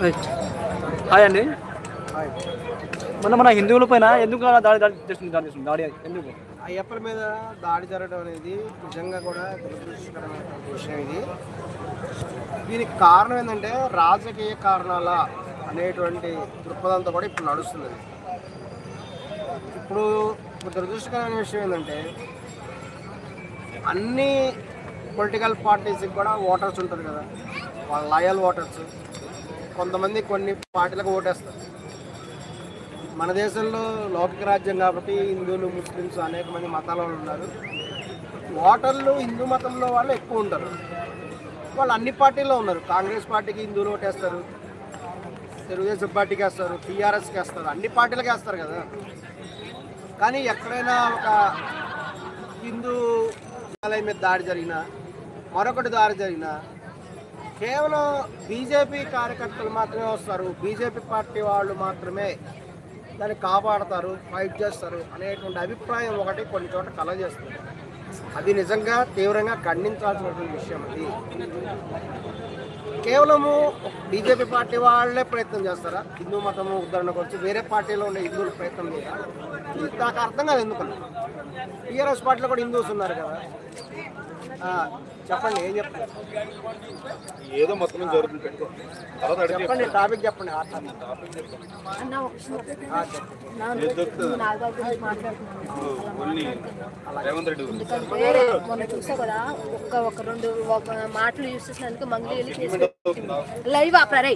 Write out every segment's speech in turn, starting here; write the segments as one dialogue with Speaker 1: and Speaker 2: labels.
Speaker 1: Hi అండి మొన్న మన హిందువుల పైన ఎందుకు దాడి దాడి చేస్తుంది దాడి చేస్తుంది? దాడి ఎందుకు?
Speaker 2: అయ్యప్పల మీద దాడి జరగడం అనేది నిజంగా కూడా దురదృష్టకరమైనటువంటి విషయం ఇది. దీనికి కారణం ఏంటంటే రాజకీయ కారణాల అనేటువంటి దృక్పథంతో కూడా ఇప్పుడు నడుస్తుంది ఇప్పుడు దురదృష్టకరమైన విషయం ఏంటంటే అన్ని పొలిటికల్ పార్టీస్కి కూడా ఓటర్స్ ఉంటారు కదా. వాళ్ళ లాయల్ ఓటర్స్. కొంతమంది కొన్ని పార్టీలకు ఓటేస్తారు. మన దేశంలో లౌకిక రాజ్యం కాబట్టి హిందువులు ముస్లిమ్స్ అనేక మంది మతాల వాళ్ళు ఉన్నారు. ఓటర్లు హిందూ మతంలో వాళ్ళు ఎక్కువ ఉంటారు. వాళ్ళు అన్ని పార్టీల్లో ఉన్నారు. కాంగ్రెస్ పార్టీకి హిందువులు ఓటేస్తారు. తెలుగుదేశం పార్టీకి వేస్తారు. టీఆర్ఎస్కి వేస్తారు. అన్ని పార్టీలకి వేస్తారు కదా. కానీ ఎక్కడైనా ఒక హిందూ మీద దాడి జరిగినా మరొకటి దాడి జరిగినా కేవలం బీజేపీ కార్యకర్తలు మాత్రమే వస్తారు. బీజేపీ పార్టీ వాళ్ళు మాత్రమే దాన్ని కాపాడతారు ఫైట్ చేస్తారు అనేటువంటి అభిప్రాయం ఒకటి కొన్ని చోట్ల కలగజేస్తుంది. అది నిజంగా తీవ్రంగా ఖండించాల్సినటువంటి విషయం అది. కేవలము బీజేపీ పార్టీ వాళ్ళే ప్రయత్నం చేస్తారా? హిందూ మతము ఉదాహరణకు వచ్చి వేరే పార్టీలో ఉండే హిందువులు ప్రయత్నం చేయాలి నాకు అర్థం కాదు ఎందుకన్నా. టీఆర్ఎస్ పార్టీలో కూడా హిందూస్ ఉన్నారు కదా. చెప్పండి ఏం చెప్తారు
Speaker 3: ఏదో మొత్తం జరుగుతుంది పెట్టుకో.
Speaker 2: చెప్పండి టాపిక్ చెప్పండి చెప్పండి.
Speaker 4: మొన్న చూసావు కదా ఒక్క ఒక రెండు ఒక మాటలు యూస్ చేసినందుకు మంగళి వెళ్ళి చేసి లైవ్ ఆపరా రే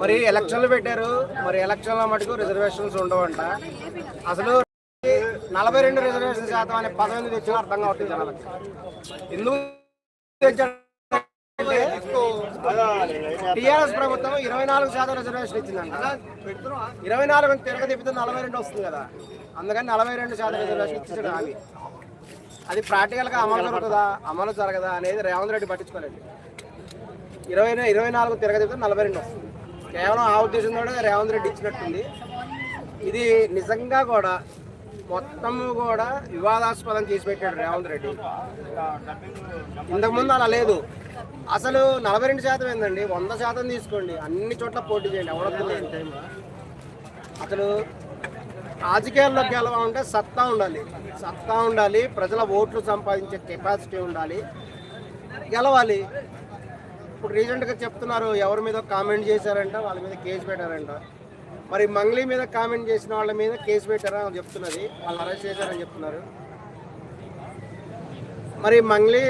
Speaker 2: మరి ఎలక్షన్లు పెట్టారు. మరి ఎలక్షన్ల మటుకు రిజర్వేషన్స్ ఉండవంట. అసలు నలభై రెండు రిజర్వేషన్ శాతం అనే పదం తెచ్చిన అర్థం కావట్లేదు జనాలకు. ఎందుకు టీఆర్ఎస్ ప్రభుత్వం ఇరవై నాలుగు శాతం రిజర్వేషన్ ఇచ్చిందంట. ఇరవై నాలుగు తిరగ తిప్పితే నలభై రెండు వస్తుంది కదా. అందుకని నలభై రెండు శాతం రిజర్వేషన్ ఇచ్చాడు హామీ అది ప్రాక్టికల్గా అమలు జరుగుతుందా? అమలు జరగదా అనేది రేవంత్ రెడ్డి పట్టించుకోలేదు. ఇరవై ఇరవై నాలుగు తిరగతితో నలభై రెండు వస్తుంది. కేవలం ఆ ఉద్దేశంతో రేవంత్ రెడ్డి ఇచ్చినట్టుంది. ఇది నిజంగా కూడా మొత్తము కూడా వివాదాస్పదం చేసి పెట్టాడు రేవంత్ రెడ్డి. ఇంతకుముందు అలా లేదు. అసలు నలభై రెండు శాతం ఏందండి? వంద శాతం తీసుకోండి. అన్ని చోట్ల పోటీ చేయండి. ఎవడొద్దులేదు అసలు రాజకీయాల్లో గెలవాలంటే సత్తా ఉండాలి. సత్తా ఉండాలి. ప్రజల ఓట్లు సంపాదించే కెపాసిటీ ఉండాలి. గెలవాలి. ఇప్పుడు రీసెంట్గా చెప్తున్నారు ఎవరి మీద కామెంట్ చేశారంట వాళ్ళ మీద కేసు పెట్టారంట. మరి మంగ్లీ మీద కామెంట్ చేసిన వాళ్ళ మీద కేసు పెట్టారా అని చెప్తున్నది వాళ్ళు అరెస్ట్ చేశారని చెప్తున్నారు. మరి మంగ్లీ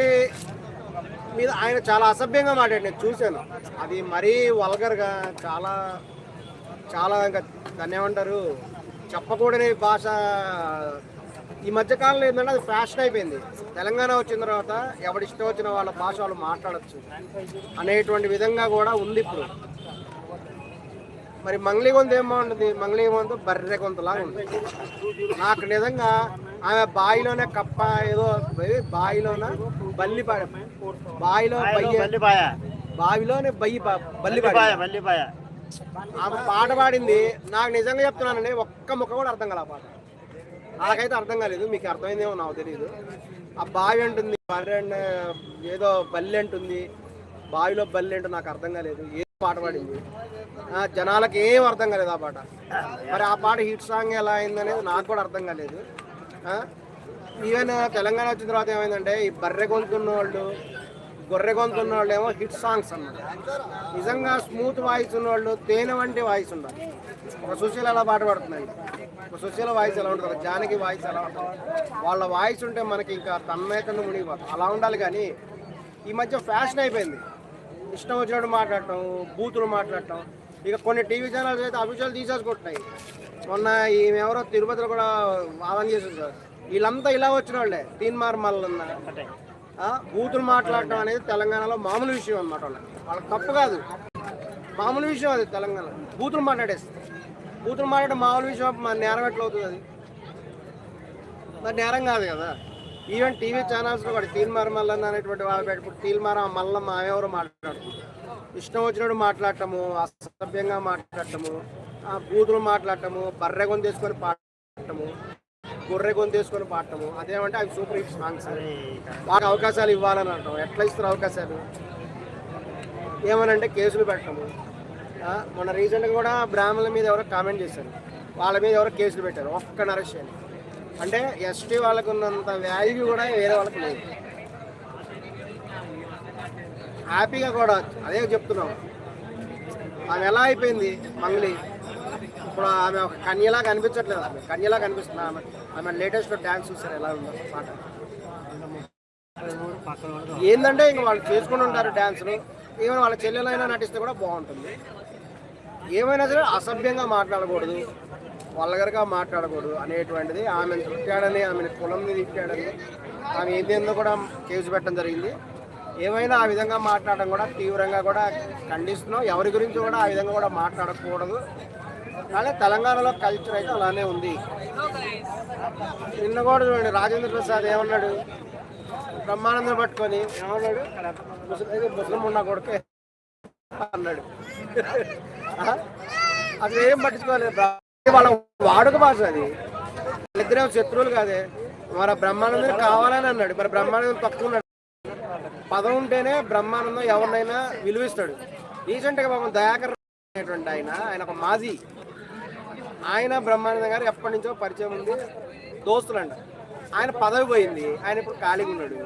Speaker 2: మీద ఆయన చాలా అసభ్యంగా మాట్లాడి నేను చూశాను. అది మరీ వల్గర్గా చాలా చాలా ఇంకా దాన్ని ఏమంటారు చెప్పకూడని భాష ఈ మధ్య కాలంలో ఏంటంటే అది ఫ్యాషన్ అయిపోయింది. తెలంగాణ వచ్చిన తర్వాత ఎవడిష్టం వచ్చిన వాళ్ళ భాష వాళ్ళు మాట్లాడచ్చు అనేటువంటి విధంగా కూడా ఉంది ఇప్పుడు. మరి మంగ్లీ గొంతు ఏం బాగుంటుంది? మంగ్లీ గొంతు బర్రె గొంతులాగా ఉంది. నాకు నిజంగా ఆమె బావిలోనే కప్ప ఏదో ఏ బావిలోన బల్లి బయ్య బావిలోనే బయ్యి పా- బల్లి పడింది. ఆమె పాట పాడింది. నాకు నిజంగా చెప్తున్నానండి ఒక్క ముక్క కూడా అర్థం కాలే పాట. నాకైతే అర్థం కాలేదు మీకు అర్థమైందేమో నాకు తెలియదు ఆ బావి అంటుంది బర్రె ఏదో బల్లి అంటుంది. బావిలో బల్లి అంటూ నాకు అర్థం కాలేదు ఏ పాట పాడింది? జనాలకు జనాలకి ఏం అర్థం కాలేదు ఆ పాట. మరి ఆ పాట హిట్ సాంగ్ ఎలా అయిందనేది నాకు కూడా అర్థం కాలేదు. ఈవెన్ తెలంగాణ వచ్చిన తర్వాత ఏమైందంటే ఈ బర్రె కొనుక్కున్న వాళ్ళు గొర్రె గొంతున్న వాళ్ళు ఏమో హిట్ సాంగ్స్ అన్నమాట. నిజంగా స్మూత్ వాయిస్ ఉన్న వాళ్ళు తేనె వంటి వాయిస్ ఉండాలి. ఒక సుశీల ఎలా పాట పాడుతుందండి ఒక సుశీల వాయిస్ ఎలా ఉంటుంది ఒక జానకి వాయిస్ ఎలా ఉంటుంది. వాళ్ళ వాయిస్ ఉంటే మనకి ఇంకా తన్మయకంగా మునిగిపోతుంది అలా ఉండాలి కానీ ఈ మధ్య ఫ్యాషన్ అయిపోయింది. ఇష్టం వచ్చినట్టు మాట్లాడటం బూతులు మాట్లాడటం. ఇక కొన్ని టీవీ ఛానల్స్ అయితే అభిషేకాలు తీసేసుకుంటున్నాయి. మొన్న ఈమె ఎవరో తిరుపతిలో కూడా వాదన చేసింది సార్. వీళ్ళంతా ఇలా వచ్చిన వాళ్ళే. తీన్మార్ మల్లన్న. బూతులు మాట్లాడటం అనేది తెలంగాణలో మామూలు విషయం అనమాట వాళ్ళకి వాళ్ళకి. తప్పు కాదు. మామూలు విషయం అది తెలంగాణ. బూతులు మాట్లాడేస్తారు. బూతులు మాట్లాడడం మామూలు విషయం మన నేరం ఎట్లా అవుతుంది అది? మరి నేరం కాదు కదా. ఈవెన్ టీవీ ఛానల్స్లో కూడా తీల్మార మల్లన్న అనేటువంటి వాళ్ళు పెట్టుకుంటే తీల్మార మల్లమ్మ ఎవరు మాట్లాడుతుంది ఇష్టం వచ్చినట్టు మాట్లాడటము అసభ్యంగా మాట్లాడటము ఆ బూతులు మాట్లాడటము బర్రె గొంతు తీసుకొని పాడటము గొర్రె గొంతు తీసుకొని పాడటము అదేమంటే అవి సూపర్ హిట్ సాంగ్స్ మాకు అవకాశాలు ఇవ్వాలని అంటాం. ఎట్లా ఇస్తారు అవకాశాలు? ఏమనంటే కేసులు పెట్టడము మొన్న రీసెంట్గా కూడా బ్రాహ్మణుల మీద ఎవరో కామెంట్ చేశారు. వాళ్ళ మీద ఎవరో కేసులు పెట్టారు. ఒక్క అరెస్ట్ చేయాలి అంటే ఎస్టీ వాళ్ళకు ఉన్నంత వాల్యూ కూడా వేరే వాళ్ళకి లేదు. హ్యాపీగా కూడా అదే చెప్తున్నాం. ఆమె ఎలా అయిపోయింది? మంగళి ఇప్పుడు ఆమె ఒక కన్యలా కనిపించట్లేదు ఆమె. కన్యలా కనిపిస్తుంది ఆమె. ఆమె లేటెస్ట్ డ్యాన్స్ చూసారు. ఎలా ఉందో పాట. ఏంటంటే ఇంక వాళ్ళు చేసుకుని ఉంటారు డ్యాన్సులు ఈవెన్ వాళ్ళ చెల్లెలైనా నటిస్తే కూడా బాగుంటుంది. ఏమైనా సరే అసభ్యంగా మాట్లాడకూడదు వల్గరగా మాట్లాడకూడదు అనేటువంటిది ఆమెను తిట్టాడని ఆమెను కులం మీద తిట్టాడని ఆమె ఏందేందో కూడా కేసు పెట్టడం జరిగింది. ఏమైనా ఆ విధంగా మాట్లాడడం కూడా తీవ్రంగా కూడా ఖండిస్తున్నాం. ఎవరి గురించి కూడా ఆ విధంగా కూడా మాట్లాడకూడదు. కానీ తెలంగాణలో కల్చర్ అయితే అలానే ఉంది. నిన్న కూడా చూడండి రాజేంద్ర ప్రసాద్ ఏమన్నాడు? బ్రహ్మానందం పట్టుకొని ఏమన్నాడు? ముసలం ఉన్న కొడుకే అన్నాడు. అసలు ఏం పట్టించుకోలేదు వాళ్ళ వాడుక భాష అది. ఇద్దరే శత్రువులు కాదే. మరి బ్రహ్మానందం కావాలని అన్నాడు. మరి బ్రహ్మానందం తక్కువ పదం ఉంటేనే బ్రహ్మానందం ఎవరినైనా విలువిస్తాడు. రీసెంట్గా పాపం దయాకర్ అనేటువంటి ఆయన ఆయన ఒక మాజీ. ఆయన బ్రహ్మానందం గారు ఎప్పటి నుంచో పరిచయం ఉంది. దోస్తులంట. ఆయన పదవి పోయింది. ఆయన ఇప్పుడు ఖాళీగా ఉన్నాడు.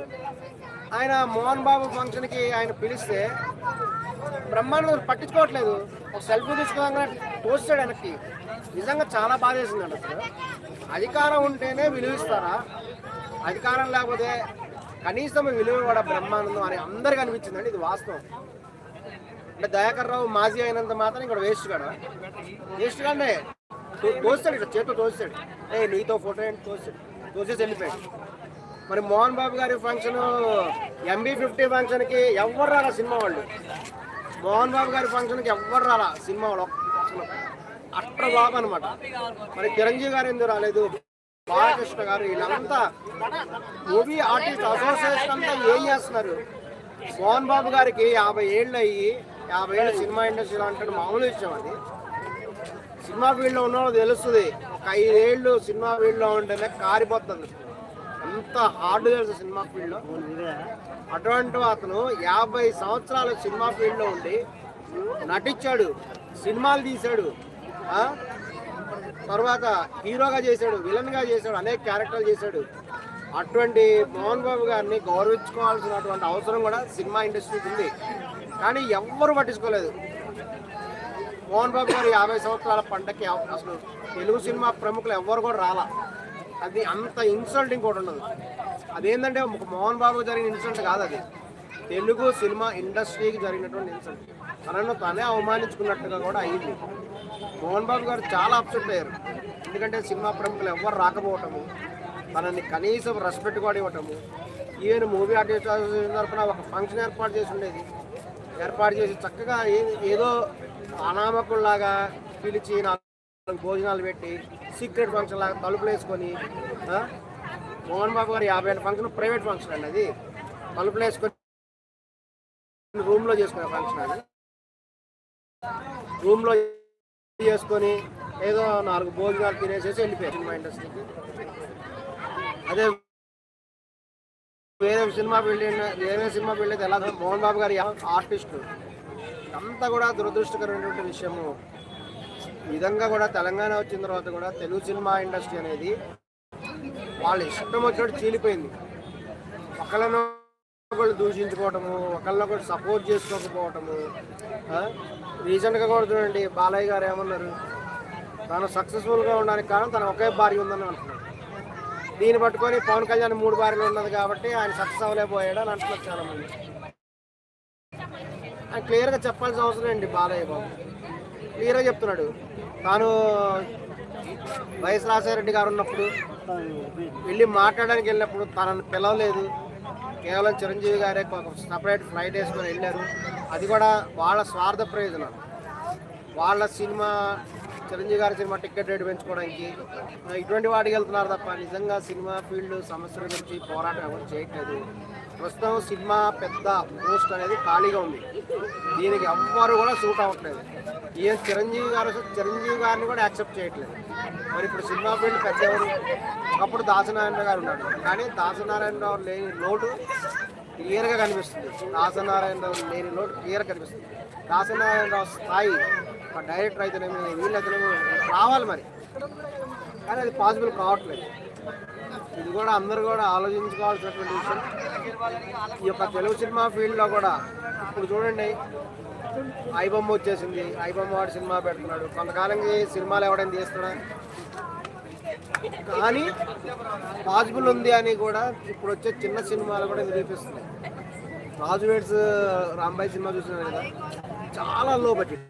Speaker 2: ఆయన మోహన్ బాబు ఫంక్షన్కి ఆయన పిలిస్తే బ్రహ్మాండం పట్టించుకోవట్లేదు. ఒక సెల్ఫీ తీసుకోగానే తోస్తాడు వెనక్కి నిజంగా చాలా బాధ వేసిందండి అసలు. అధికారం ఉంటేనే విలువిస్తారా అధికారం లేకపోతే కనీసం విలువ కూడా బ్రహ్మానందం అని అందరికీ అనిపించిందండి. ఇది వాస్తవం. అంటే దయాకర్ రావు మాజీ అయినంత మాత్రం ఇక్కడ వేస్ట్ కాడ వేస్ట్ కానీ. తోస్తాడు ఇక్కడ చేతితో తోస్తాడు. ఏ నీతో ఫోటో ఏంటి? తోస్తాడు. తోసేసి వెళ్ళిపోయాడు. మరి మోహన్ బాబు గారి ఫంక్షన్ ఎంబీ ఫిఫ్టీ ఫంక్షన్కి ఎవరు రాలా సినిమా వాళ్ళు. మోహన్ బాబు గారి ఫంక్షన్కి ఎవరు రాలా సినిమా వాళ్ళు అసలు అట్ర బాబు అనమాట మరి చిరంజీవి గారు ఎందుకు రాలేదు? బాలకృష్ణ గారు వీళ్ళంతా మూవీ ఆర్టిస్ట్ అసోసియేషన్ అంతా ఏం చేస్తున్నారు? మోహన్ బాబు గారికి యాభై ఏళ్ళు అయ్యి యాభై ఏళ్ళు సినిమా ఇండస్ట్రీలో అంటే మామూలు విషయం అది. సినిమా ఫీల్డ్లో ఉన్న వాళ్ళకి తెలుస్తుంది. ఒక ఐదేళ్ళు సినిమా ఫీల్డ్లో ఉంటేనే కారిపోతుంది. అంత హార్డ్ తెలుసు సినిమా ఫీల్డ్లో. అటువంటి అతను యాభై సంవత్సరాలు సినిమా ఫీల్డ్లో ఉండి నటించాడు సినిమాలు తీశాడు తర్వాత హీరోగా చేశాడు విలన్గా చేశాడు అనేక క్యారెక్టర్లు చేశాడు. అటువంటి మోహన్ బాబు గారిని గౌరవించుకోవాల్సినటువంటి అవసరం కూడా సినిమా ఇండస్ట్రీకి ఉంది. కానీ ఎవ్వరు పట్టించుకోలేదు. మోహన్ బాబు గారు యాభై సంవత్సరాల పండగకి అసలు తెలుగు సినిమా ప్రముఖులు ఎవ్వరు కూడా రాలా. అది అంత ఇన్సల్టింగ్ కూడా ఉండదు. అదేంటంటే ఒక మోహన్ బాబు జరిగిన ఇన్సల్ట్ కాదు అది. తెలుగు సినిమా ఇండస్ట్రీకి జరిగినటువంటి ఇన్సల్ట్ తనను తనే అవమానించుకున్నట్టుగా కూడా అయింది. మోహన్ బాబు గారు చాలా అప్సెట్ అయ్యారు. ఎందుకంటే సినిమా ప్రముఖులు ఎవ్వరు రాకపోవటము తనని కనీసం రెస్పెక్ట్ కూడా ఇవ్వటము. ఈవెన్ మూవీ ఆర్టిస్ట్ తరఫున ఒక ఫంక్షన్ ఏర్పాటు చేసి ఉండేది. ఏర్పాటు చేసి చక్కగా ఏదో అనామకుల్లాగా పిలిచి నాలుగు భోజనాలు పెట్టి సీక్రెట్ ఫంక్షన్ లాగా తలుపులు వేసుకొని మోహన్ బాబు గారు యాభై ఏళ్ళ ఫంక్షన్ ప్రైవేట్ ఫంక్షన్ అండి అది. తలుపులు వేసుకొని రూమ్లో చేసుకునే ఫంక్షన్ అది. రూమ్లో చేసుకొని ఏదో నాలుగు భోజనాలు తినేసేసి వెళ్ళిపోయారు మా ఇండస్ట్రీకి. అదే వేరే సినిమా ఫీల్డ్ వేరే సినిమా ఫీల్డ్ ఎలా మోహన్ బాబు గారి ఆర్టిస్ట్. అంతా కూడా దురదృష్టకరమైనటువంటి విషయము. విధంగా కూడా తెలంగాణ వచ్చిన తర్వాత కూడా తెలుగు సినిమా ఇండస్ట్రీ అనేది వాళ్ళ ఇష్టం వచ్చినట్టు చీలిపోయింది. ఒకళ్ళను ఒకళ్ళు దూషించుకోవటము ఒకళ్ళనొకళ్ళు సపోర్ట్ చేసుకోకపోవటము రీసెంట్గా కూడా చూడండి బాలయ్య గారు ఏమన్నారు? తను సక్సెస్ఫుల్గా ఉండడానికి కారణం తన ఒకే భార్య ఉందని అంటున్నాడు. దీన్ని పట్టుకొని పవన్ కళ్యాణ్ మూడు భార్యలు ఉన్నది కాబట్టి ఆయన సక్సెస్ అవ్వలేకపోయాడు అని అంటున్నారు చాలా మంది క్లియర్గా చెప్పాల్సిన అవసరం అండి బాలయ్య బాబు. క్లియర్గా చెప్తున్నాడు. తాను వైఎస్ రాజశేఖర గారు ఉన్నప్పుడు వెళ్ళి మాట్లాడడానికి వెళ్ళినప్పుడు తనను పిలవలేదు. కేవలం చిరంజీవి గారే సపరేట్ ఫ్లైట్ వేసుకొని వెళ్ళారు. అది కూడా వాళ్ళ స్వార్థ ప్రయోజనం. వాళ్ళ సినిమా చిరంజీవి గారి సినిమా టికెట్ రేటు పెంచుకోవడానికి ఇటువంటి వాటికి వెళ్తున్నారు తప్ప నిజంగా సినిమా ఫీల్డ్ సమస్యల గురించి పోరాటం ఎవరు చేయట్లేదు. ప్రస్తుతం సినిమా పెద్ద పోస్ట్ అనేది ఖాళీగా ఉంది. దీనికి ఎవ్వరు కూడా సూట్ అవ్వట్లేదు. ఈయన చిరంజీవి గారు చిరంజీవి గారిని కూడా యాక్సెప్ట్ చేయట్లేదు. మరి ఇప్పుడు సినిమా ఫీల్డ్ పెద్ద ఎవరు? ఒకప్పుడు దాసనారాయణ గారు ఉన్నాడు. కానీ దాసనారాయణరావు లేని లోటు క్లియర్గా కనిపిస్తుంది. దాసనారాయణరావు లేని లోటు క్లియర్గా కనిపిస్తుంది. దాసనారాయణరావు స్థాయి ఒక డైరెక్టర్ అయితేనేమి వీళ్ళు అయితేనేమి రావాలి మరి. కానీ అది పాసిబుల్ కావట్లేదు. ఇది కూడా అందరూ కూడా ఆలోచించుకోవాల్సినటువంటి విషయం. ఈ యొక్క తెలుగు సినిమా ఫీల్డ్లో కూడా ఇప్పుడు చూడండి ఐబొమ్మ వచ్చేసింది. ఐబొమ్మ వాడు సినిమా పెడుతున్నాడు. కొంతకాలంకి సినిమాలు ఎవడైనా తీస్తున్నా కానీ పాసిబుల్ ఉంది అని కూడా ఇప్పుడు వచ్చే చిన్న సినిమాలు కూడా నిరూపిస్తున్నాయి రాజు వేడ్స్ రాంబాయి సినిమా చూసినారు కదా? చాలా లో బడ్జెట్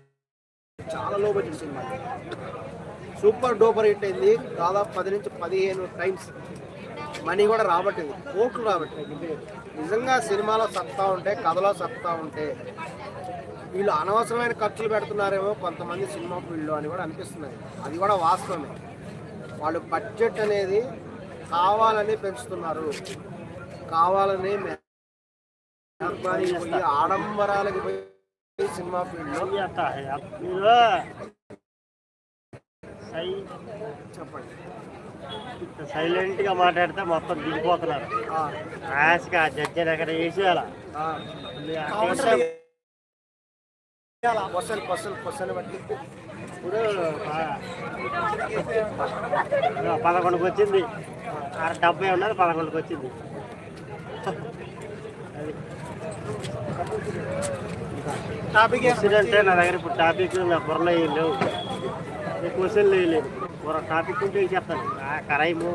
Speaker 2: చాలా low budget cinema. Super duper hit అయింది. దాదాపు పది నుంచి పదిహేను టైమ్స్ మనీ కూడా రాబట్టింది కోట్లు రాబట్టింది. నిజంగా సినిమాలో సత్తా ఉంటే కథలో సత్తా ఉంటే వీళ్ళు అనవసరమైన ఖర్చులు పెడుతున్నారేమో కొంతమంది సినిమా ఫీల్డ్లో అని కూడా అనిపిస్తున్నాయి అది కూడా వాస్తవమే. వాళ్ళు బడ్జెట్ అనేది కావాలని పెంచుతున్నారు. కావాలని వ్యాపారానికి పోయి ఆడంబరాలకి పోయి సినిమా ఫీల్డ్లో చెప్పండి.
Speaker 5: సైలెంట్గా మాట్లాడితే మొత్తం దిగిపోతున్నారు.
Speaker 2: ఆ,
Speaker 5: ర్యాష్గా జడ్జిని అక్కడ వేసేయాల?
Speaker 2: ఆ. క్వశ్చన్ క్వశ్చన్ క్వశ్చన్ బట్టి
Speaker 5: ఇప్పుడు పదకొండుకి వచ్చింది ఆ డెబ్బై ఉన్నది పదకొండుకి వచ్చింది
Speaker 2: టాపిక్
Speaker 5: అంటే నా దగ్గర ఇప్పుడు టాపిక్ నా బుర్రలో ఏం లేవు. ఈ క్వశ్చన్లు వేయలేదు బుర్ర టాపిక్ ఉంటే చెప్తాను ఆ కరైము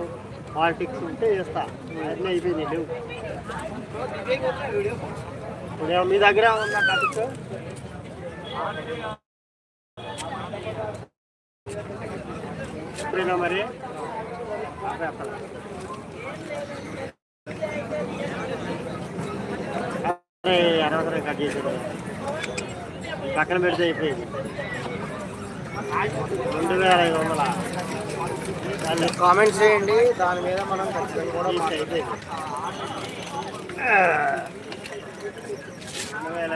Speaker 5: పాలిటిక్స్ ఉంటే చేస్తా. అన్నీ అయిపోయింది లేవు. ఇప్పుడు మీ దగ్గర ఉన్న టాపిక్ ఎప్పుడైనా మరి? అరవై అరే, కట్ చేసేది పక్కన పెడితే అయిపోయింది. రెండు వేల ఐదు వందల? దాన్ని
Speaker 2: కామెంట్ చేయండి. దాని మీద మనం ఖచ్చితంగా కూడా.
Speaker 5: అయిపోయింది రెండు వేల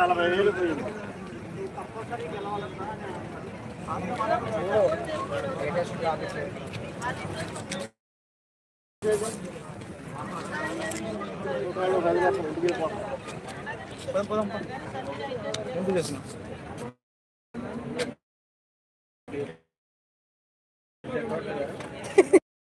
Speaker 5: నలభై వేలు పోయింది.
Speaker 2: పది లక్షలు
Speaker 5: ఇంటికి. 不用不用不
Speaker 1: 用。用这不就了